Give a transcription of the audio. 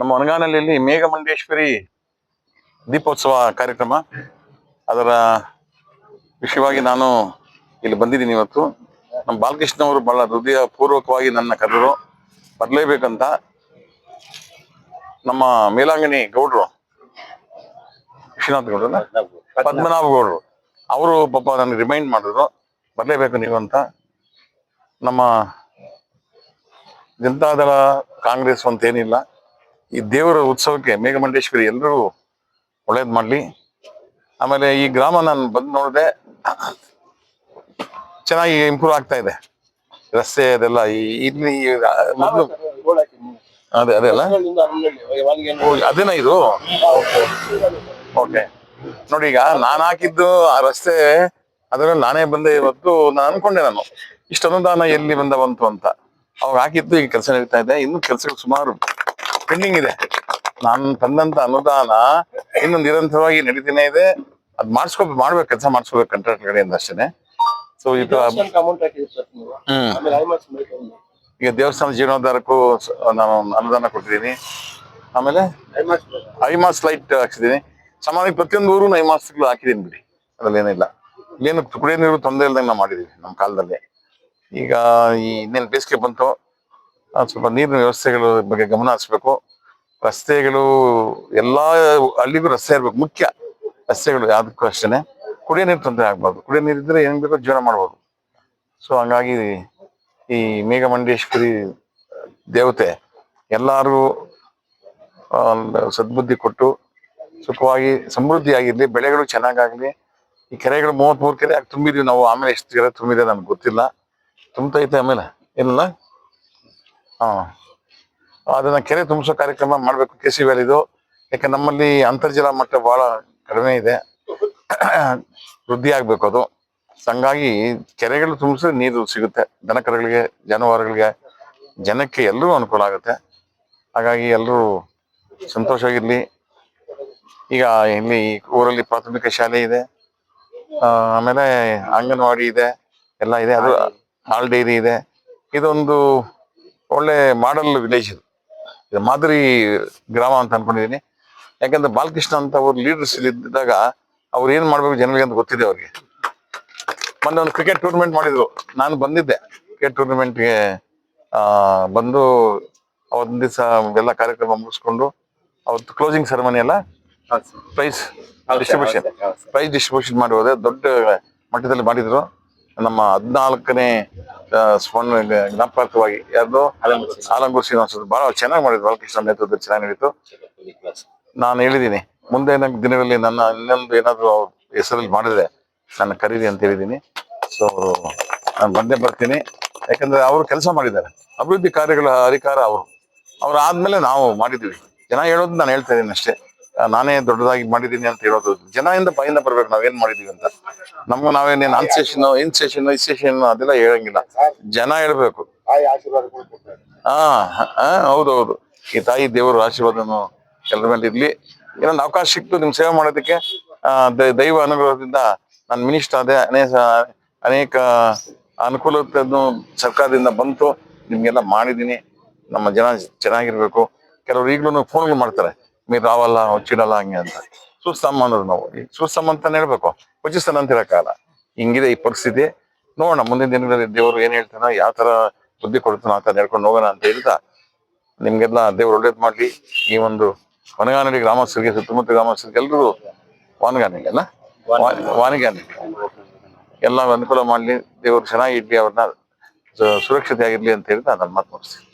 ನಮ್ಮ ಹೊನಗಾನಹಳ್ಳಿಯಲ್ಲಿ ಮೇಘಮಂಡೇಶ್ವರಿ ದೀಪೋತ್ಸವ ಕಾರ್ಯಕ್ರಮ. ಅದರ ವಿಷಯವಾಗಿ ನಾನು ಇಲ್ಲಿ ಬಂದಿದ್ದೀನಿ ಇವತ್ತು. ನಮ್ಮ ಬಾಲಕೃಷ್ಣ ಅವರು ಬಹಳ ಹೃದಯ ಪೂರ್ವಕವಾಗಿ ನನ್ನ ಕರೆದರು. ಬರಲೇಬೇಕಂತ ನಮ್ಮ ಮೇಲಾಂಗಣಿ ಗೌಡ್ರು ವಿಶ್ವನಾಥ್ ಗೌಡ್ರ ಪದ್ಮನಾಭ ಗೌಡ್ರು. ಅವರು ಪಾಪ ನನಗೆ ರಿಮೈಂಡ್ ಮಾಡಿದ್ರು ಬರಲೇಬೇಕು ನೀವು ಅಂತ. ನಮ್ಮ ಜನತಾದಳ ಕಾಂಗ್ರೆಸ್ ಅಂತ ಏನಿಲ್ಲ. ಈ ದೇವರ ಉತ್ಸವಕ್ಕೆ ಮೇಘಮಂಡೇಶ್ವರಿ ಎಲ್ಲರೂ ಒಳ್ಳೇದು ಮಾಡಲಿ. ಆಮೇಲೆ ಈ ಗ್ರಾಮ ನಾನು ಬಂದು ನೋಡಿದೆ, ಚೆನ್ನಾಗಿ ಇಂಪ್ರೂವ್ ಆಗ್ತಾ ಇದೆ. ರಸ್ತೆ ಅದೆಲ್ಲ ಇಲ್ಲಿ ಮೊದಲು ಅದೇ ಅದೇ ಅಲ್ಲ? ಅದೇನಾ ಇದು? ಓಕೆ ನೋಡಿ ಈಗ ನಾನು ಹಾಕಿದ್ದು ಆ ರಸ್ತೆ, ಅದರಲ್ಲಿ ನಾನೇ ಬಂದೆ ಇವತ್ತು ನಾನು ಅನ್ಕೊಂಡೆ ನಾನು. ಇಷ್ಟು ಅನುದಾನ ಎಲ್ಲಿ ಬಂದ ಬಂತು ಅಂತ. ಅವಾಗ ಹಾಕಿದ್ದು ಈಗ ಕೆಲಸ ನಡೀತಾ ಇದೆ. ಇನ್ನು ಕೆಲಸಗಳು ಸುಮಾರು ಪೆಂಡಿಂಗ್ ಇದೆ. ನಾನು ತಂದಂತ ಅನುದಾನ ಇನ್ನು ನಿರಂತರವಾಗಿ ನಡೀತೇನೆ ಇದೆ. ಅದ್ ಮಾಡಿಸ್ಕೊ ಮಾಡ್ಬೇಕು ಕೆಲಸ ಮಾಡಿಸ್ಕೋಬೇಕು ಕಂಟ್ರಾಕ್ಟ್ ಕಡೆಯಿಂದ ಅಷ್ಟೇನೆ. ಸೊ ಇದು ಈಗ ದೇವಸ್ಥಾನ ಜೀರ್ಣೋದ್ಧಾರಕ್ಕೂ ಸ- ನಾನು ಅನುದಾನ ಕೊಟ್ಟಿದ್ದೀನಿ. ಆಮೇಲೆ ಐಮಾಸ್ ಲೈಟ್ ಹಾಕ್ಸಿದ್ದೀನಿ. ಸಾಮಾನ್ಯ ಪ್ರತಿಯೊಂದು ಊರು ಐಮಾಸ್ಗಳು ಹಾಕಿದ್ದೀನಿ ಬಿಡಿ. ಅದ್ರಲ್ಲಿ ಏನಿಲ್ಲ ಏನು ಕುಡಿಯೋ ನೀರು ತೊಂದರೆ ಇಲ್ದಂಗೆ ನಾವು ಮಾಡಿದೀವಿ ನಮ್ಮ ಕಾಲದಲ್ಲಿ. ಈಗ ಈ ಇನ್ನೇನು ಬೇಸಿಗೆ ಬಂತು ಸ್ವಲ್ಪ ನೀರಿನ ವ್ಯವಸ್ಥೆಗಳ ಬಗ್ಗೆ ಗಮನ ಹರಿಸ್ಬೇಕು. ರಸ್ತೆಗಳು ಎಲ್ಲಾ ಹಳ್ಳಿಗೂ ರಸ್ತೆ ಇರಬೇಕು. ಮುಖ್ಯ ರಸ್ತೆಗಳು ಯಾವುದಕ್ಕೂ ಅಷ್ಟೇನೆ. ಕುಡಿಯೋ ನೀರು ತೊಂದರೆ ಆಗ್ಬಾರ್ದು. ಕುಡಿಯೋ ನೀರು ಇದ್ರೆ ಏನ್ ಬೇಕೋ ಜೀವನ ಮಾಡ್ಬೋದು. ಸೊ ಹಂಗಾಗಿ ಈ ಮೇಘಮಂಡೇಶ್ವರಿ ದೇವತೆ ಎಲ್ಲಾರು ಆ, ಸದ್ಬುದ್ಧಿ ಕೊಟ್ಟು ಸುಖವಾಗಿ ಸಮೃದ್ಧಿಯಾಗಿರಲಿ ಬೆಳೆಗಳು ಚೆನ್ನಾಗಾಗಲಿ ಈ ಕೆರೆಗಳು ಮೂವತ್ತ್ ಮೂರು ಕೆರೆ ತುಂಬಿದೀವಿ ನಾವು. ಆಮೇಲೆ ಎಷ್ಟು ಕೆರೆ ತುಂಬಿದೆ ನಮ್ಗೆ ಗೊತ್ತಿಲ್ಲ. ತುಂಬತೈತೆ ಆಮೇಲೆ. ಏನಿಲ್ಲ ಹಾ. ಅದನ್ನ ಕೆರೆ ತುಂಬಿಸೋ ಕಾರ್ಯಕ್ರಮ ಮಾಡ್ಬೇಕು ಕೆ ಸಿ ವ್ಯಾಲಿದು ಯಾಕೆ ನಮ್ಮಲ್ಲಿ ಅಂತರ್ಜಲ ಮಟ್ಟ ಬಹಳ ಕಡಿಮೆ ಇದೆ. ವೃದ್ಧಿ ಆಗ್ಬೇಕು ಅದು. ಹಂಗಾಗಿ ಕೆರೆಗಳು ತುಂಬಿಸಿದ್ರೆ ನೀರು ಸಿಗುತ್ತೆ. ದನಕರುಗಳಿಗೆ ಜಾನುವಾರುಗಳಿಗೆ ಜನಕ್ಕೆ ಎಲ್ಲರೂ ಅನುಕೂಲ ಆಗುತ್ತೆ. ಹಾಗಾಗಿ ಎಲ್ಲರೂ ಸಂತೋಷವಾಗಿರಲಿ. ಈಗ ಇಲ್ಲಿ ಊರಲ್ಲಿ ಪ್ರಾಥಮಿಕ ಶಾಲೆ ಇದೆ. ಆಮೇಲೆ ಅಂಗನವಾಡಿ ಇದೆ. ಎಲ್ಲ ಇದೆ. ಅದು ಹಾಲ್ ಡೈರಿ ಇದೆ. ಇದೊಂದು ಒಳ್ಳೆ ಮಾಡಲ್ ವಿಲೇಜ್ ಇದು. ಇದು ಮಾದರಿ ಗ್ರಾಮ ಅಂತ ಅನ್ಕೊಂಡಿದೀನಿ. ಯಾಕಂದ್ರೆ ಬಾಲಕೃಷ್ಣ ಅಂತ ಅವ್ರ ಲೀಡರ್ಸ್ ಇದ್ದಾಗ ಅವ್ರು ಏನ್ ಮಾಡ್ಬೇಕು ಜನರಿಗೆ ಅಂತ ಗೊತ್ತಿದೆ ಅವ್ರಿಗೆ. ಮೊನ್ನೆ ಒಂದು ಕ್ರಿಕೆಟ್ ಟೂರ್ನಮೆಂಟ್ ಮಾಡಿದ್ರು. ನಾನು ಬಂದಿದ್ದೆ. ಕ್ರಿಕೆಟ್ ಟೂರ್ನಮೆಂಟ್ಗೆ ಆ, ಬಂದು ಅವತ್ತಿನ ದಿವಸ ಎಲ್ಲ ಕಾರ್ಯಕ್ರಮ ಮುಗಿಸ್ಕೊಂಡು ಅವತ್ತು ಕ್ಲೋಸಿಂಗ್ ಸೆರೆಮನಿ ಎಲ್ಲ ಪ್ರೈಸ್ ಡಿಸ್ಟ್ರಿಬ್ಯೂಷನ್ ಪ್ರೈಸ್ ಡಿಸ್ಟ್ರಿಬ್ಯೂಷನ್ ಮಾಡಿ ಹೋದೆ. ದೊಡ್ಡ ಮಟ್ಟದಲ್ಲಿ ಮಾಡಿದ್ರು. ನಮ್ಮ ಹದಿನಾಲ್ಕನೇ ಸ್ಪಂದ ಜ್ಞಾಪಕವಾಗಿ ಯಾರ್ದು? ಆಲಂಗೂರ್ ಶ್ರೀನಿವಾಸ ಬಹಳ ಚೆನ್ನಾಗಿ ಮಾಡಿದ್ರು. ಬಾಲಕೃಷ್ಣ ನೇತೃತ್ವದಲ್ಲಿ ಚೆನ್ನಾಗಿ ನಡೀತು. ನಾನು ಹೇಳಿದ್ದೀನಿ ಮುಂದೆ ನಂಗೆ ದಿನಗಳಲ್ಲಿ ನನ್ನ ಇನ್ನೊಂದು ಏನಾದ್ರು ಅವ್ರ ಹೆಸರಲ್ಲಿ ಮಾಡಿದ್ರೆ ನನ್ನ ಕರೀರಿ ಅಂತ ಹೇಳಿದ್ದೀನಿ ಸೊ ನಾನು ಬಂದೇ ಬರ್ತೀನಿ. ಯಾಕಂದ್ರೆ ಅವರು ಕೆಲಸ ಮಾಡಿದ್ದಾರೆ. ಅಭಿವೃದ್ಧಿ ಕಾರ್ಯಗಳ ಅಧಿಕಾರ ಅವರು. ಅವ್ರು ಆದ್ಮೇಲೆ ನಾವು ಮಾಡಿದ್ವಿ ಜನ ಹೇಳೋದು ನಾನು ಹೇಳ್ತಾ ಇದ್ದೀನಿ ಅಷ್ಟೇ. ನಾನೇ ದೊಡ್ಡದಾಗಿ ಮಾಡಿದ್ದೀನಿ ಅಂತ ಹೇಳೋದು. ಜನದಿಂದ ಬಾಯಿಂದ ಬರ್ಬೇಕು, ನಾವೇನ್ ಮಾಡಿದೀವಿ ಅಂತ. ನಮ್ಗೆ ನಾವೇನೇನು ಅನ್ ಸೆಷನ್ ಇನ್ ಅದೆಲ್ಲ ಹೇಳಂಗಿಲ್ಲ. ಜನ ಹೇಳ್ಬೇಕು. ಹಾ ಹೌದೌದು. ಹೌದು ಹೌದು ಈ ತಾಯಿ ದೇವರ ಆಶೀರ್ವಾದನು ಎಲ್ಲರ ಮೇಲೆ ಇರ್ಲಿ. ಇನ್ನೊಂದು ಅವಕಾಶ ಸಿಕ್ತು ನಿಮ್ ಸೇವೆ ಮಾಡೋದಕ್ಕೆ ದೈವ ಅನುಗ್ರಹದಿಂದ ನಾನು ಮಿನಿಸ್ಟರ್ ಆದೆ ಅನೇಕ ಅನೇಕ ಅನುಕೂಲತೆಯನ್ನು ಸರ್ಕಾರದಿಂದ ಬಂತು. ನಿಮ್ಗೆಲ್ಲ ಮಾಡಿದೀನಿ ನಮ್ಮ ಜನ ಚೆನ್ನಾಗಿರ್ಬೇಕು. ಕೆಲವರು ಈಗಲೂ ಫೋನ್ಗಳು ಮಾಡ್ತಾರೆ. మీరు రావాలా ಚಿಡಲ್ಲ ಹಂಗೆ ಅಂತ. ಸುಸ್ತಮ್ಮ ಅನ್ನೋದು ನಾವು ಸುಸ್ತಮ್ಮ ಅಂತಾನೆ ಹೇಳ್ಬೇಕು. ಪೂಜಿಸ್ತಾನ ಅಂತ ಕಾಲ. ಹಿಂಗಿದೆ ಈ ಪರಿಸ್ಥಿತಿ. ನೋಡೋಣ ಮುಂದಿನ ದಿನಗಳಲ್ಲಿ ದೇವರು ಏನ್ ಹೇಳ್ತಾನ ಯಾವ ತರ ಬುದ್ಧಿ ಕೊಡ್ತಾನೋ ಅಂತ ಹೇಳ್ಕೊಂಡು ಹೋಗೋಣ ಅಂತ ಹೇಳ್ತಾ ನಿಮ್ಗೆಲ್ಲ ದೇವ್ರು ಒಳ್ಳೇದು ಮಾಡ್ಲಿ. ಈ ಒಂದು ವನಗಾನಡಿ ಗ್ರಾಮಸ್ಥರಿಗೆ ಸುತ್ತಮುತ್ತ ಗ್ರಾಮಸ್ಥರಿಗೆ ಎಲ್ಲರೂ ವಾನಗಾನಿಗೆಲ್ಲ ವಾನಗಾನಿ ಎಲ್ಲ ಅನುಕೂಲ ಮಾಡ್ಲಿ. ದೇವರು ಚೆನ್ನಾಗಿ ಇಡ್ಲಿ ಅವ್ರನ್ನ ಸುರಕ್ಷತೆ ಆಗಿರ್ಲಿ ಅಂತ ಹೇಳ್ತಾ ನಾನು ಮಾತು ಮುಗಿಸ್ತೀನಿ.